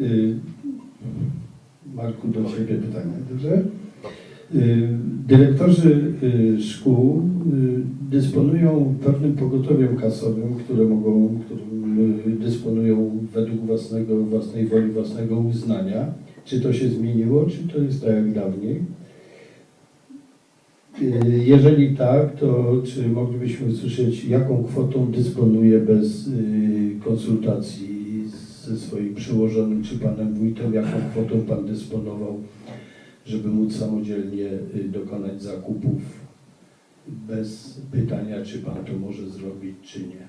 Y, Marku, do Ciebie pytanie, dobrze? Y, Dyrektorzy y, szkół dysponują pewnym pogotowiem kasowym, które mogą, którym dysponują według własnego, własnej woli, własnego uznania. Czy to się zmieniło, czy to jest tak jak dawniej? Jeżeli tak, to czy moglibyśmy usłyszeć, jaką kwotą dysponuje bez konsultacji ze swoim przełożonym czy panem wójtem, jaką kwotą pan dysponował, żeby móc samodzielnie y, dokonać zakupów bez pytania, czy pan to może zrobić, czy nie?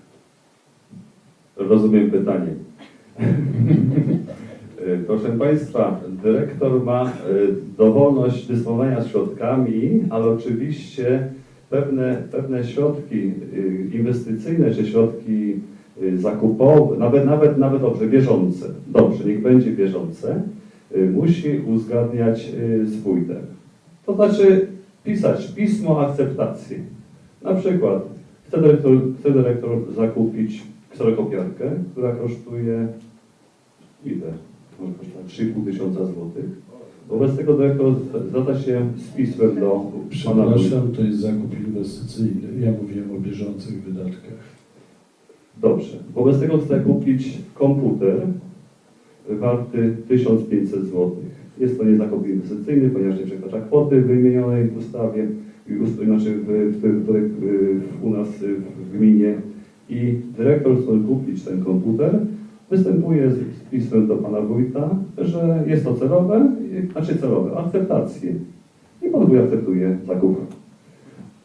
Rozumiem pytanie. E, Proszę Państwa, dyrektor ma e, dowolność dysponowania środkami, ale oczywiście pewne, pewne środki inwestycyjne czy środki zakupowe, nawet, nawet, nawet dobrze, bieżące, dobrze, niech będzie bieżące, e, musi uzgadniać z wójtem. To znaczy pisać pismo akceptacji. Na przykład chce dyrektor, chce dyrektor zakupić kserokopiarkę, która kosztuje ile? Może kosztować 3,5 tysiąca złotych. Wobec tego dyrektor zada się z pismem do pana. Przepraszam, to jest zakup inwestycyjny. Ja mówiłem o bieżących wydatkach. Dobrze. Wobec tego chce kupić komputer warty 1500 zł. Jest to nie zakup inwestycyjny, ponieważ nie przekracza kwoty wymienionej w ustawie, znaczy w, w, w, u nas w gminie. I dyrektor chce kupić ten komputer, występuje z pismem do pana wójta, że jest to celowe, znaczy celowe, akceptację. I pan wójt akceptuje zakup.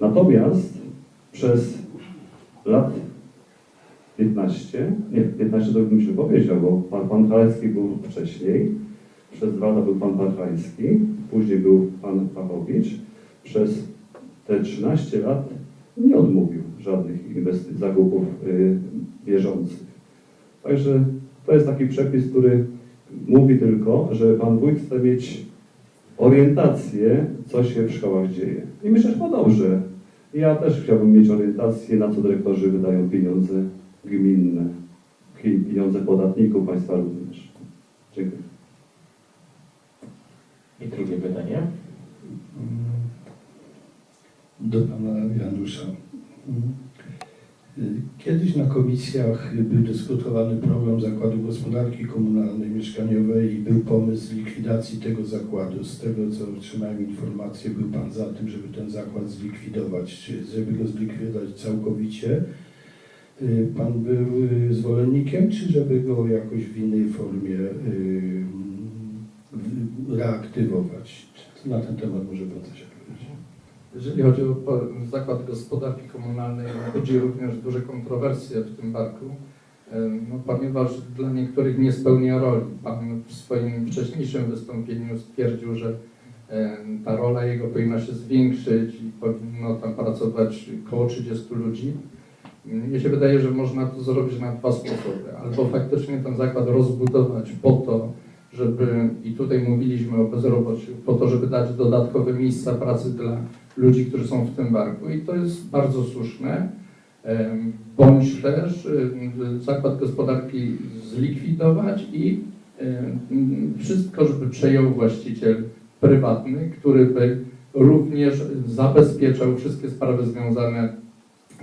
Natomiast przez lat 15, nie, 15 to bym się powiedział, bo pan, pan Halecki był wcześniej, przez dwa lata był pan Parchański, później był pan Pawłowicz. Przez te 13 lat nie odmówił żadnych inwestycji, zakupów y, bieżących. Także to jest taki przepis, który mówi tylko, że pan wójt chce mieć orientację, co się w szkołach dzieje. I myślę, że dobrze. Ja też chciałbym mieć orientację, na co dyrektorzy wydają pieniądze gminne, pi- pieniądze podatników, państwa również. Dziękuję. I drugie pytanie. Do pana Janusza. Kiedyś na komisjach był dyskutowany problem zakładu gospodarki komunalnej mieszkaniowej i był pomysł likwidacji tego zakładu. Z tego co otrzymałem informację, był pan za tym, żeby ten zakład zlikwidować, czy żeby go zlikwidować całkowicie. Y, Pan był y, zwolennikiem, czy żeby go jakoś w innej formie y, reaktywować? Na ten temat może pan coś powiedzieć? Jeżeli chodzi o zakład gospodarki komunalnej, budzi również duże kontrowersje w tym barku, no, ponieważ dla niektórych nie spełnia roli. Pan w swoim wcześniejszym wystąpieniu stwierdził, że ta rola jego powinna się zwiększyć i powinno tam pracować około 30 ludzi. Mnie się wydaje, że można to zrobić na dwa sposoby. Albo faktycznie ten zakład rozbudować po to, żeby, i tutaj mówiliśmy o bezrobociu, po to, żeby dać dodatkowe miejsca pracy dla ludzi, którzy są w tym barku i to jest bardzo słuszne. Bądź też zakład gospodarki zlikwidować i wszystko, żeby przejął właściciel prywatny, który by również zabezpieczał wszystkie sprawy związane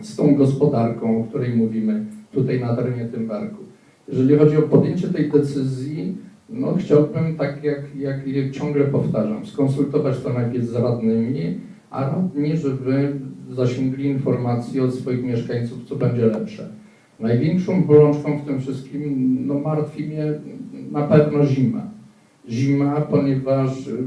z tą gospodarką, o której mówimy tutaj na terenie tym barku. Jeżeli chodzi o podjęcie tej decyzji, no chciałbym, tak jak, jak ciągle powtarzam, skonsultować to najpierw z radnymi, a radni, żeby zasięgli informacji od swoich mieszkańców, co będzie lepsze. Największą bolączką w tym wszystkim no, martwi mnie na pewno zima. Zima, ponieważ y,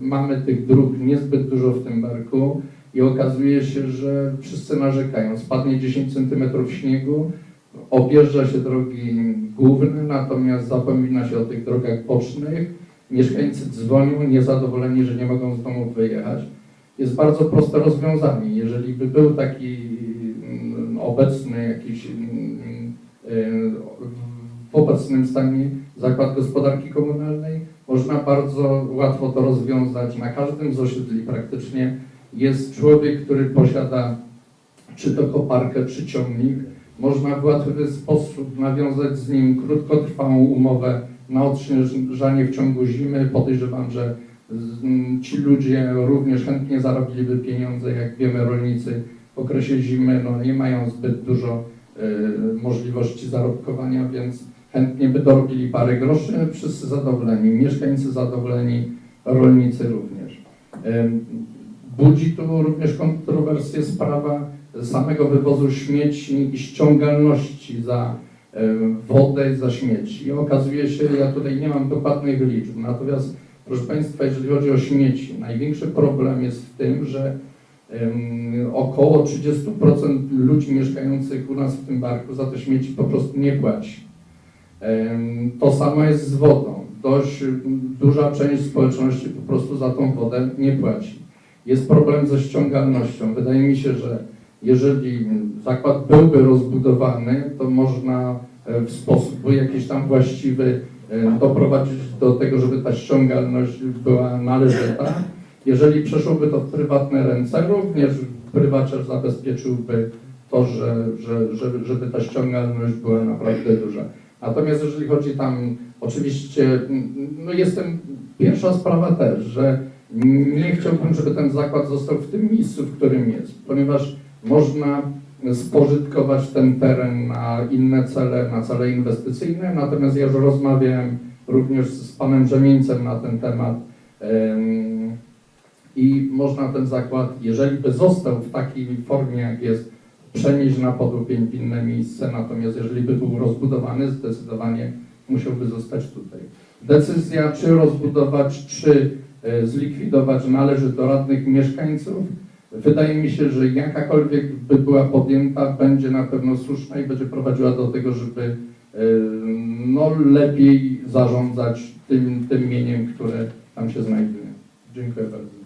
mamy tych dróg niezbyt dużo w tym barku i okazuje się, że wszyscy narzekają. Spadnie 10 cm śniegu, objeżdża się drogi główne, natomiast zapomina się o tych drogach bocznych. Mieszkańcy dzwonią niezadowoleni, że nie mogą z domu wyjechać jest bardzo proste rozwiązanie. Jeżeli by był taki mm, obecny jakiś mm, y, w obecnym stanie zakład gospodarki komunalnej, można bardzo łatwo to rozwiązać. Na każdym z osiedli praktycznie jest człowiek, który posiada czy to koparkę, czy ciągnik. Można w łatwy sposób nawiązać z nim krótkotrwałą umowę na odśnieżanie w ciągu zimy. Podejrzewam, że ci ludzie również chętnie zarobiliby pieniądze. Jak wiemy, rolnicy w okresie zimy no, nie mają zbyt dużo e, możliwości zarobkowania, więc chętnie by dorobili parę groszy. Wszyscy zadowoleni, mieszkańcy zadowoleni, rolnicy również. Em, Budzi tu również kontrowersję sprawa samego wywozu śmieci i ściągalności za em, wodę za śmieci. I okazuje się, ja tutaj nie mam dokładnych liczb, natomiast proszę Państwa, jeżeli chodzi o śmieci, największy problem jest w tym, że około 30% ludzi mieszkających u nas w tym barku za te śmieci po prostu nie płaci. To samo jest z wodą. Dość duża część społeczności po prostu za tą wodę nie płaci. Jest problem ze ściągalnością. Wydaje mi się, że jeżeli zakład byłby rozbudowany, to można e, w sposób jakiś tam właściwy e, doprowadzić do tego, żeby ta ściągalność była należyta. Jeżeli przeszłoby to w prywatne ręce, również prywaciarz zabezpieczyłby to, że, że, żeby, żeby ta ściągalność była naprawdę duża. Natomiast jeżeli chodzi tam, oczywiście, no jestem, pierwsza sprawa też, że nie chciałbym, żeby ten zakład został w tym miejscu, w którym jest, ponieważ można spożytkować ten teren na inne cele, na cele inwestycyjne, natomiast ja już rozmawiałem również z panem Rzemieńcem na ten temat em, i można ten zakład, jeżeli by został w takiej formie, jak jest, przenieść na podłupień w inne miejsce, natomiast jeżeli by był rozbudowany, zdecydowanie musiałby zostać tutaj. Decyzja, czy rozbudować, czy zlikwidować, należy do radnych mieszkańców. Wydaje mi się, że jakakolwiek by była podjęta, będzie na pewno słuszna i będzie prowadziła do tego, żeby e, no, lepiej zarządzać tym, tym mieniem, które tam się znajduje. Dziękuję bardzo.